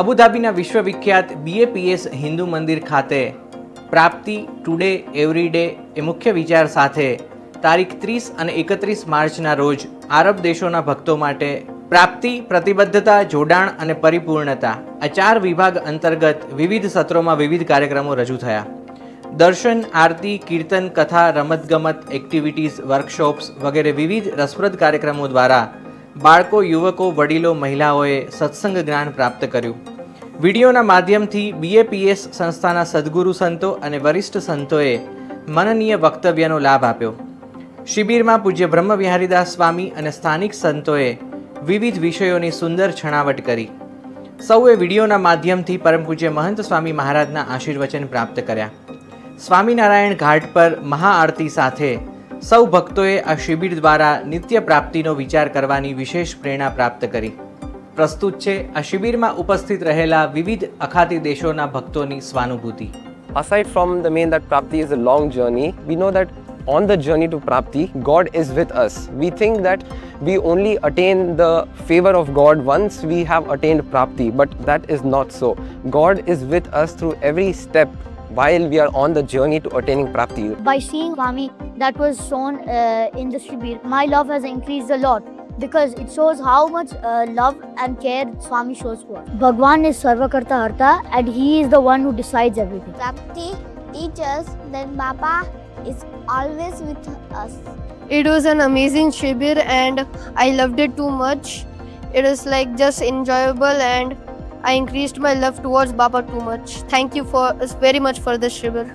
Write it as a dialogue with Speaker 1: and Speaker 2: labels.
Speaker 1: અબુધાબીના વિશ્વવિખ્યાત BAPS Hindu મંદિર ખાતે પ્રાપ્તિ ટુડે એવરી ડે એ મુખ્ય વિચાર સાથે તારીખ ત્રીસ અને એકત્રીસ માર્ચના રોજ આરબ દેશોના ભક્તો માટે પ્રાપ્તિ, પ્રતિબદ્ધતા, જોડાણ અને પરિપૂર્ણતા આ ચાર વિભાગ અંતર્ગત વિવિધ સત્રોમાં વિવિધ કાર્યક્રમો રજૂ થયા. દર્શન, આરતી, કીર્તન, કથા, રમતગમત, એક્ટિવિટીઝ, વર્કશોપ્સ વગેરે વિવિધ રસપ્રદ કાર્યક્રમો દ્વારા બાળકો, યુવકો, વડીલો, મહિલાઓએ સત્સંગ જ્ઞાન પ્રાપ્ત કર્યું. વિડીયોના માધ્યમથી બીએપીએસ સંસ્થાના સદગુરુ સંતો અને વરિષ્ઠ સંતોએ મનનીય વક્તવ્યનો લાભ આપ્યો. શિબિરમાં પૂજ્ય બ્રહ્મવિહારીદાસ સ્વામી અને સ્થાનિક સંતોએ વિવિધ વિષયોની સુંદર છણાવટ કરી. સૌએ વિડીયોના માધ્યમથી પરમ પૂજ્ય મહંત સ્વામી મહારાજના આશીર્વચન પ્રાપ્ત કર્યા. સ્વામિનારાયણ ઘાટ પર મહાઆરતી સાથે સૌ ભક્તોએ આ શિબિર દ્વારા નિત્ય પ્રાપ્તિનો વિચાર કરવાની વિશેષ પ્રેરણા પ્રાપ્ત કરી પ્રસ્તુત છે આ શિબિરમાં ઉપસ્થિત રહેલા વિવિધ અખાતી દેશોના ભક્તોની સ્વાનુભૂતિ
Speaker 2: Aside from the main that Prapti is a long journey, we know that on the journey to Prapti, God is with us. We think that we only attain the favor of God once we have attained Prapti, but that is not so. God is with us through every step while we are on the journey to attaining Prapti.
Speaker 3: By seeing Swami that was shown uh, in the Shibir, my love has increased a lot because it shows how much uh, love and care Swami shows for us. Bhagwan is Sarvakarta Harta and he is the one who decides everything.
Speaker 4: Prapti teaches that Baba is always with us.
Speaker 5: It was an amazing shibir and I loved it too much. It was like just enjoyable and I increased my love towards Baba too much. Thank you for very much for this shibir.